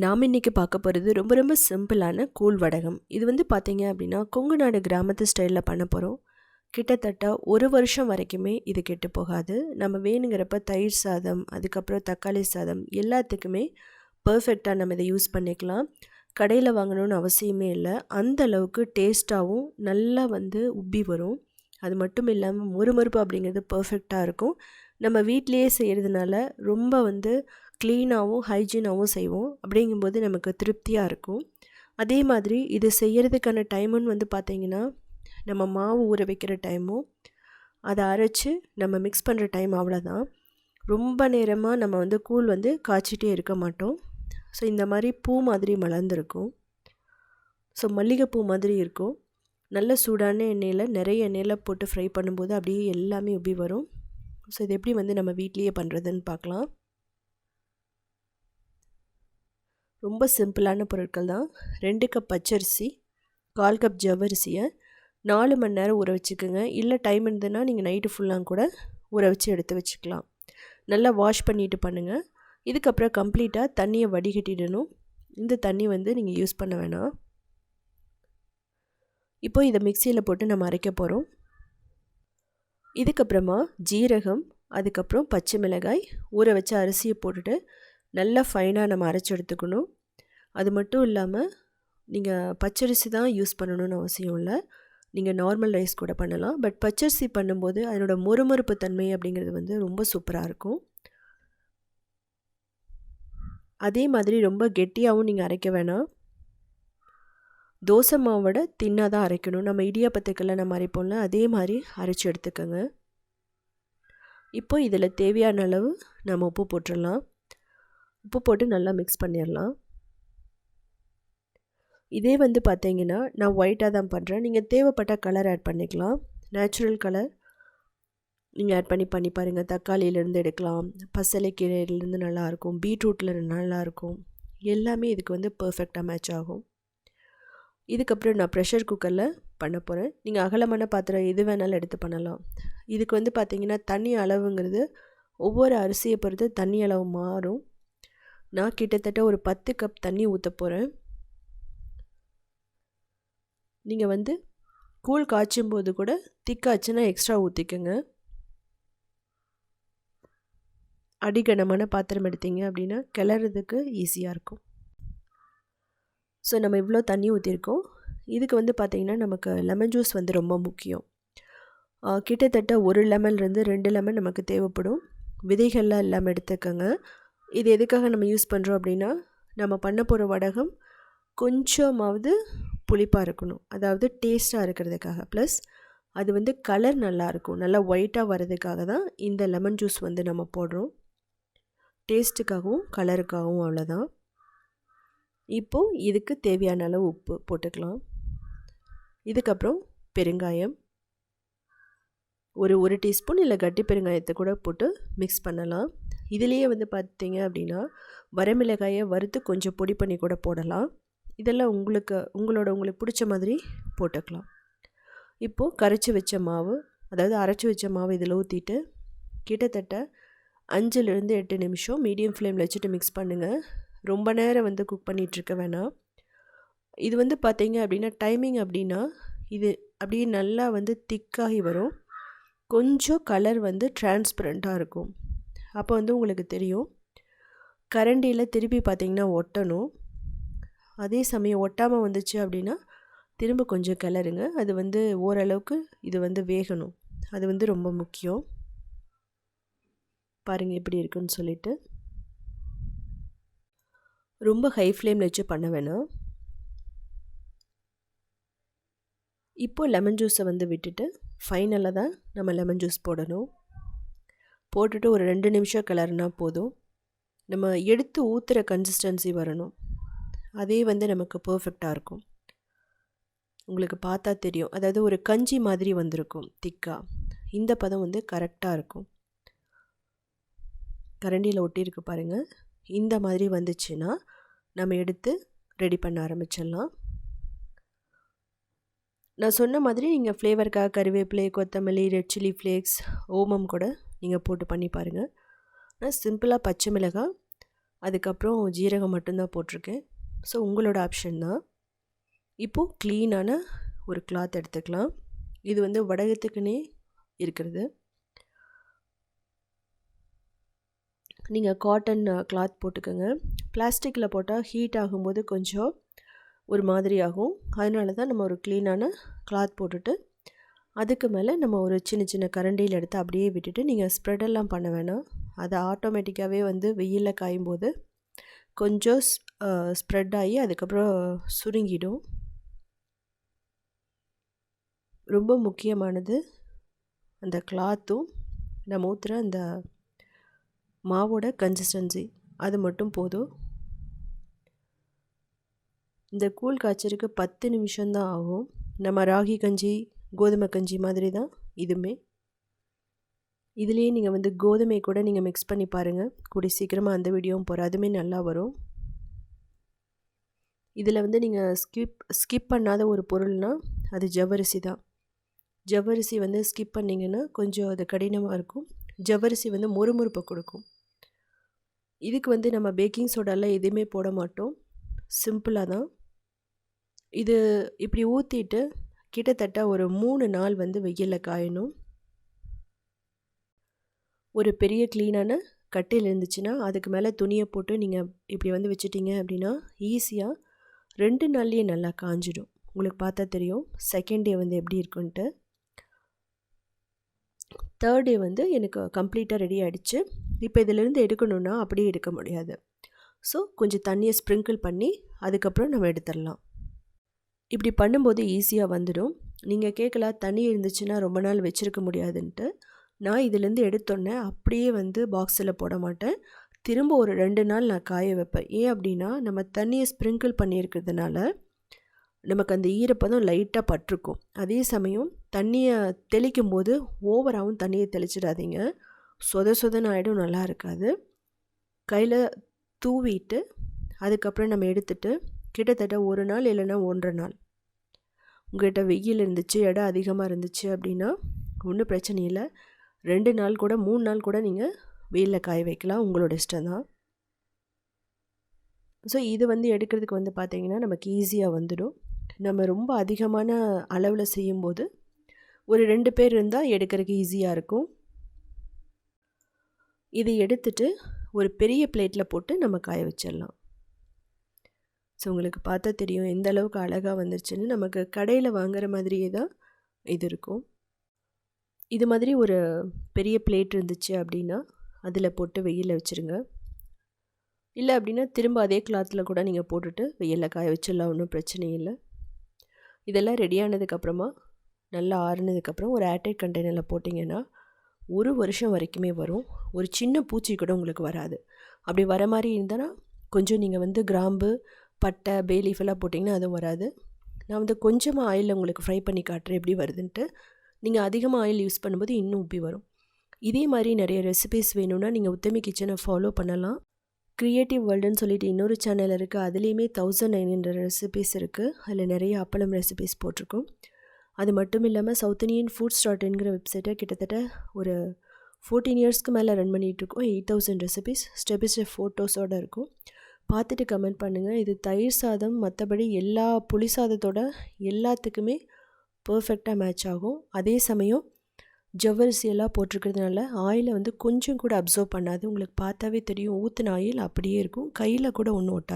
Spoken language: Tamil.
நாம் இன்றைக்கி பார்க்க போகிறது ரொம்ப ரொம்ப சிம்பிளான கூழ் வடகம். இது வந்து பார்த்திங்க அப்படின்னா கொங்கு நாடு கிராமத்து ஸ்டைலில் பண்ண போகிறோம் கிட்டத்தட்ட ஒரு வருஷம் வரைக்குமே இது கெட்டு போகாது. நம்ம வேணுங்கிறப்ப தயிர் சாதம் அதுக்கப்புறம் தக்காளி சாதம் எல்லாத்துக்குமே பர்ஃபெக்டாக நம்ம இதை யூஸ் பண்ணிக்கலாம். கடையில் வாங்கணும்னு அவசியமே இல்லை. அந்த அளவுக்கு டேஸ்ட்டாகவும் நல்லா வந்து உப்பி வரும். அது மட்டும் இல்லாமல் மொறுமொறுப்பு அப்படிங்கிறது பர்ஃபெக்டாக இருக்கும். நம்ம வீட்டிலையே செய்கிறதுனால ரொம்ப வந்து க்ளீனாகவும் ஹைஜீனாகவும் செய்வோம். அப்படிங்கும்போது நமக்கு திருப்தியாக இருக்கும். அதே மாதிரி இது செய்கிறதுக்கான டைமுன்னு வந்து பார்த்திங்கன்னா நம்ம மாவு ஊற வைக்கிற டைமும் அதை அரைச்சி நம்ம மிக்ஸ் பண்ணுற டைம் அவ்வளோதான் ரொம்ப நேரமாக நம்ம வந்து கூழ் வந்து காய்ச்சிட்டே இருக்க மாட்டோம். ஸோ இந்த மாதிரி பூ மாதிரி மலர்ந்துருக்கும். ஸோ மல்லிகைப்பூ மாதிரி இருக்கும். நல்ல சூடான எண்ணெயில் நிறைய எண்ணெயில் போட்டு ஃப்ரை பண்ணும்போது அப்படியே எல்லாமே உப்பி வரும். ஸோ இது எப்படி வந்து நம்ம வீட்லேயே பண்ணுறதுன்னு பார்க்கலாம் ரொம்ப சிம்பிளான பொருட்கள் தான். ரெண்டு கப் பச்சரிசி கால் கப் ஜவ்வரிசியை நாலு மணி நேரம் ஊற வச்சுக்கோங்க. இல்லை டைம் இருந்ததுன்னா நீங்கள் நைட்டு ஃபுல்லாக கூட ஊற வச்சு எடுத்து வச்சுக்கலாம். நல்லா வாஷ் பண்ணிவிட்டு பண்ணுங்கள் இதுக்கப்புறம் கம்ப்ளீட்டாக தண்ணியை வடிகட்டிடணும். இந்த தண்ணி வந்து நீங்கள் யூஸ் பண்ண வேணாம். இப்போ இதை மிக்சியில் போட்டு நம்ம அரைக்க போகிறோம் இதுக்கப்புறமா ஜீரகம் அதுக்கப்புறம் பச்சை மிளகாய் ஊற வச்ச அரிசியை போட்டுட்டு நல்லா ஃபைனாக நம்ம அரைச்சி எடுத்துக்கணும். அது மட்டும் இல்லாமல் நீங்கள் பச்சரிசி தான் யூஸ் பண்ணணும்னு அவசியம் இல்லை. நீங்கள் நார்மல் ரைஸ் கூட பண்ணலாம். பட் பச்சரிசி பண்ணும்போது அதனோட மொறுமொறுப்பு தன்மை அப்படிங்கிறது வந்து ரொம்ப சூப்பராக இருக்கும். அதே மாதிரி ரொம்ப கெட்டியாகவும் நீங்கள் அரைக்க வேணாம். தோசை மாவோட தின்னாக தான் அரைக்கணும். நம்ம இடியாப்பத்துக்கெல்லாம் நம்ம அரைப்போம்ல அதே மாதிரி அரைச்சி எடுத்துக்கோங்க. இப்போ இதில் தேவையான அளவு நம்ம உப்பு போட்டுடலாம். உப்பு போட்டு நல்லா மிக்ஸ் பண்ணிடலாம் இதே வந்து பார்த்தீங்கன்னா நான் ஒயிட்டாக தான் பண்ணுறேன் நீங்கள் தேவைப்பட்ட கலர் ஆட் பண்ணிக்கலாம். நேச்சுரல் கலர் நீங்கள் ஆட் பண்ணி பண்ணி பாருங்கள் தக்காளியிலேருந்து எடுக்கலாம். பசலைக்கீரையிலேருந்து நல்லாயிருக்கும். பீட்ரூட்டில் நல்லாயிருக்கும். எல்லாமே இதுக்கு வந்து பர்ஃபெக்டாக மேட்ச் ஆகும். இதுக்கப்புறம் நான் ப்ரெஷர் குக்கரில் பண்ண போகிறேன் நீங்கள் அகலமான பாத்திரம் எது வேணாலும் எடுத்து பண்ணலாம். இதுக்கு வந்து பார்த்திங்கன்னா தண்ணி அளவுங்கிறது ஒவ்வொரு அரிசியை பொறுத்து தண்ணி அளவு மாறும். நான் கிட்டத்தட்ட ஒரு பத்து கப் தண்ணி ஊற்ற போகிறேன் நீங்கள் வந்து கூழ் காய்ச்சும் போது கூட திக்காச்சுன்னா எக்ஸ்ட்ரா ஊற்றிக்கோங்க அடிகனமான பாத்திரம் எடுத்தீங்க அப்படின்னா கிளறதுக்கு ஈஸியாக இருக்கும். ஸோ நம்ம இவ்வளோ தண்ணி ஊற்றிருக்கோம் இதுக்கு வந்து பார்த்திங்கன்னா நமக்கு லெமன் ஜூஸ் வந்து ரொம்ப முக்கியம். கிட்டத்தட்ட ஒரு லெமன்லேருந்து ரெண்டு லெமன் நமக்கு தேவைப்படும். விதைகள்லாம் இல்லாமல் எடுத்துக்கோங்க. இது எதுக்காக நம்ம யூஸ் பண்ணுறோம் அப்படின்னா நம்ம பண்ண போகிற வடகம் கொஞ்சமாவது புளிப்பாக இருக்கணும். அதாவது டேஸ்ட்டாக இருக்கிறதுக்காக. ப்ளஸ் அது வந்து கலர் நல்லாயிருக்கும் நல்லா ஒயிட்டாக வர்றதுக்காக தான் இந்த லெமன் ஜூஸ் வந்து நம்ம போடுறோம். டேஸ்ட்டுக்காகவும் கலருக்காகவும் அவ்வளோதான் இப்போது இதுக்கு தேவையான அளவு உப்பு போட்டுக்கலாம். இதுக்கப்புறம் பெருங்காயம். ஒரு ஒரு டீஸ்பூன் இல்லை கட்டி பெருங்காயத்தை கூட போட்டு மிக்ஸ் பண்ணலாம். இதுலேயே வந்து பார்த்தீங்க அப்படின்னா வரமிளகாயை வறுத்து கொஞ்சம் பொடி பண்ணி கூட போடலாம். இதெல்லாம் உங்களுக்கு உங்களோட உங்களுக்கு பிடிச்ச மாதிரி போட்டுக்கலாம். இப்போது கரைச்சி வச்ச மாவு அதாவது அரைச்சி வச்ச மாவு இதில் ஊற்றிட்டு கிட்டத்தட்ட அஞ்சுலேருந்து எட்டு நிமிஷம் மீடியம் ஃப்ளேமில் வச்சுட்டு மிக்ஸ் பண்ணுங்கள் ரொம்ப நேரம் வந்து குக் பண்ணிகிட்ருக்க வேணாம். இது வந்து பார்த்தீங்க அப்படின்னா டைமிங் அப்படின்னா இது அப்படியே நல்லா வந்து திக்காகி வரும். கொஞ்சம் கலர் வந்து டிரான்ஸ்பரண்ட்டாக இருக்கும். அப்போ வந்து உங்களுக்கு தெரியும். கரண்டியில் திருப்பி பார்த்திங்கன்னா ஒட்டணும். அதே சமயம் ஒட்டாமல் வந்துச்சு அப்படின்னா திரும்ப கொஞ்சம் கிளறுங்க. அது வந்து ஓரளவுக்கு இது வந்து வேகணும். அது வந்து ரொம்ப முக்கியம். பாருங்கள் எப்படி இருக்குன்னு சொல்லிட்டு. ரொம்ப ஹை ஃப்ளேமில் வச்சு பண்ண வேணாம். இப்போது லெமன் ஜூஸை வந்து விட்டுட்டு ஃபைனலாக தான் நம்ம லெமன் ஜூஸ் போடணும். போட்டுட்டு ஒரு ரெண்டு நிமிஷம் கிளறினா போதும். நம்ம எடுத்து ஊற்றுற கன்சிஸ்டன்சி வரணும். அதே வந்து நமக்கு பர்ஃபெக்டாக இருக்கும். உங்களுக்கு பார்த்தா தெரியும். அதாவது ஒரு கஞ்சி மாதிரி வந்திருக்கும் திக்காக இந்த பதம் வந்து கரெக்டாக இருக்கும். கரண்டியில் ஒட்டியிருக்கு பாருங்கள் இந்த மாதிரி வந்துச்சுன்னா நம்ம எடுத்து ரெடி பண்ண ஆரம்பிச்சிடலாம். நான் சொன்ன மாதிரி நீங்கள் ஃப்ளேவருக்காக கருவேப்பிலை கொத்தமல்லி ரெட் சில்லி ஃப்ளேக்ஸ் ஓமம் கூட நீங்கள் போட்டு பண்ணி பாருங்கள் நான் சிம்பிளாக பச்சை மிளகாய் அதுக்கப்புறம் ஜீரகம் மட்டும்தான் போட்டிருக்கேன். ஸோ உங்களோட ஆப்ஷன் தான். இப்போது க்ளீனான ஒரு கிளாத் எடுத்துக்கலாம். இது வந்து வடகத்துக்குன்னே இருக்கிறது. நீங்கள் காட்டன் கிளாத் போட்டுக்கோங்க. பிளாஸ்டிக்கில் போட்டால் ஹீட் ஆகும்போது கொஞ்சம் ஒரு மாதிரி ஆகும். அதனால தான் நம்ம ஒரு க்ளீனான கிளாத் போட்டுட்டு அதுக்கு மேலே நம்ம ஒரு சின்ன சின்ன கரண்டியில் எடுத்து அப்படியே விட்டுட்டு நீங்கள் ஸ்ப்ரெடெல்லாம் பண்ண வேணாம். அது ஆட்டோமேட்டிக்காகவே வந்து வெயிலில் காயும் போது கொஞ்சம் ஸ்ப்ரெட் ஆகி அதுக்கப்புறம் சுருங்கிடும். ரொம்ப முக்கியமானது அந்த கிளாத்தும் நம்ம ஊற்றுற அந்த மாவோட கன்சிஸ்டன்சி அது மட்டும் போதும். இந்த கூழ் காய்ச்சலுக்கு பத்து நிமிஷம்தான் ஆகும். நம்ம ராகி கஞ்சி கோதுமை கஞ்சி மாதிரி தான் இதுவுமே. இதுலேயே நீங்கள் வந்து கோதுமை கூட நீங்கள் மிக்ஸ் பண்ணி பாருங்கள் கூடி சீக்கிரமாக அந்த வீடியோவும் போகிற அதுவுமே நல்லா வரும். இதில் வந்து நீங்கள் ஸ்கிப் ஸ்கிப் பண்ணாத ஒரு பொருள்னால் அது ஜவ்வரிசி தான். ஜவ்வரிசி வந்து ஸ்கிப் பண்ணிங்கன்னா கொஞ்சம் அது கடினமாக இருக்கும். ஜவ்வரிசி வந்து மொறுமொறுப்பை கொடுக்கும். இதுக்கு வந்து நம்ம பேக்கிங் சோடாலாம் எதுவுமே போட மாட்டோம். சிம்பிளாக தான். இது இப்படி ஊற்றிட்டு கிட்டத்தட்ட ஒரு மூணு நாள் வந்து வெயிலில் காயணும். ஒரு பெரிய க்ளீனான கட்டையில் இருந்துச்சுன்னா அதுக்கு மேலே துணியை போட்டு நீங்கள் இப்படி வந்து வச்சுட்டிங்க அப்படின்னா ஈஸியாக ரெண்டு நாள்லேயே நல்லா காஞ்சிடும். உங்களுக்கு பார்த்தா தெரியும். செகண்ட் டே வந்து எப்படி இருக்குன்ட்டு. தேர்ட் டே வந்து எனக்கு கம்ப்ளீட்டாக ரெடி ஆகிடுச்சு இப்போ இதிலேருந்து எடுக்கணுன்னா அப்படியே எடுக்க முடியாது. ஸோ கொஞ்சம் தண்ணியை ஸ்ப்ரிங்கிள் பண்ணி அதுக்கப்புறம் நம்ம எடுத்துடலாம். இப்படி பண்ணும்போது ஈஸியாக வந்துடும். நீங்கள் கேட்கல தண்ணி இருந்துச்சுன்னா ரொம்ப நாள் வச்சுருக்க முடியாதுன்ட்டு. நான் இதுலேருந்து எடுத்தோன்னே அப்படியே வந்து பாக்ஸில் போட மாட்டேன். திரும்ப ஒரு ரெண்டு நாள் நான் காய வைப்பேன். ஏன் அப்படின்னா நம்ம தண்ணியை ஸ்ப்ரிங்கிள் பண்ணியிருக்கிறதுனால நமக்கு அந்த ஈரப்பதம் லைட்டாக பட்டிருக்கும். அதே சமயம் தண்ணியை தெளிக்கும் போது ஓவராகவும் தண்ணியை தெளிச்சிடாதீங்க. சொத சொதன் ஆகிடும் நல்லா இருக்காது. கையில் தூவிட்டு அதுக்கப்புறம் நம்ம எடுத்துகிட்டு கிட்டத்தட்ட ஒரு நாள் இல்லைன்னா ஒன்றரை நாள். உங்கள்கிட்ட வெயில் இருந்துச்சு இடம் அதிகமாக இருந்துச்சு அப்படின்னா ஒன்றும் பிரச்சனை இல்லை. ரெண்டு நாள் கூட மூணு நாள் கூட நீங்கள் வெயிலில் காய வைக்கலாம். உங்களோட இஷ்டம் தான். ஸோ இது வந்து எடுக்கிறதுக்கு வந்து பார்த்திங்கன்னா நமக்கு ஈஸியாக வந்துடும். நம்ம ரொம்ப அதிகமான அளவில் செய்யும்போது ஒரு ரெண்டு பேர் இருந்தால் எடுக்கிறதுக்கு ஈஸியாக இருக்கும். இதை எடுத்துட்டு ஒரு பெரிய பிளேட்டில் போட்டு நம்ம காய வச்சிடலாம். ஸோ உங்களுக்கு பார்த்தா தெரியும் எந்த அளவுக்கு அழகாக வந்துருச்சுன்னு. நமக்கு கடையில் வாங்குற மாதிரியே தான் இது இருக்கும். இது மாதிரி ஒரு பெரிய பிளேட் இருந்துச்சு அப்படின்னா அதில் போட்டு வெயிலில் வச்சுருங்க. இல்லை அப்படின்னா திரும்ப அதே கிளாத்தில் கூட நீங்கள் போட்டுட்டு வெயிலில் காய வச்சிடலாம் ஒன்றும் பிரச்சனை இல்லை. இதெல்லாம் ரெடியானதுக்கப்புறமா நல்லா ஆறுனதுக்கப்புறம் ஒரு ஏர்டைட் கண்டெய்னரில் போட்டிங்கன்னா ஒரு வருஷம் வரைக்குமே வரும். ஒரு சின்ன பூச்சி கூட உங்களுக்கு வராது. அப்படி வர மாதிரி இருந்தனா கொஞ்சம் நீங்கள் வந்து கிராம்பு பட்டை பேலீஃப் எல்லாம் போட்டிங்கன்னா அதுவும் வராது. நான் வந்து கொஞ்சமாக ஆயிலில் உங்களுக்கு ஃப்ரை பண்ணி காட்டுறேன் எப்படி வருதுன்ட்டு. நீங்கள் அதிகமாக ஆயில் யூஸ் பண்ணும்போது இன்னும் உப்பி வரும். இதே மாதிரி நிறைய ரெசிபிஸ் வேணும்னா நீங்கள் உத்தமி கிச்சனை ஃபாலோ பண்ணலாம். க்ரியேட்டிவ் வேர்ல்டுன்னு சொல்லிட்டு இன்னொரு சேனல் இருக்குது அதுலேயுமே தௌசண்ட் நைன் ஹண்ட்ரட் ரெசிபிஸ் இருக்குது அதில் நிறைய அப்பளம் ரெசிபிஸ் போட்டிருக்கோம். அது மட்டும் இல்லாமல் சவுத் இண்டியன் ஃபுட்ஸ் டாட் இன்கிற வெப்சைட்டை கிட்டத்தட்ட ஒரு ஃபோர்டீன் இயர்ஸ்க்கு மேலே ரன் பண்ணிகிட்ருக்கோம் eight thousand recipes step step ஃபோட்டோஸோடு இருக்கும். பார்த்துட்டு கமெண்ட் பண்ணுங்கள் இது தயிர் சாதம் மற்றபடி எல்லா புளி சாதத்தோட எல்லாத்துக்குமே பர்ஃபெக்டாக மேட்ச் ஆகும். அதே சமயம் ஜவ்வரிசியெல்லாம் போட்டிருக்கிறதுனால ஆயிலை வந்து கொஞ்சம் கூட அப்சர்வ் பண்ணாது. உங்களுக்கு பார்த்தாவே தெரியும். ஊற்றின ஆயில் அப்படியே இருக்கும். கையில் கூட ஒன்றும் ஒட்டாது.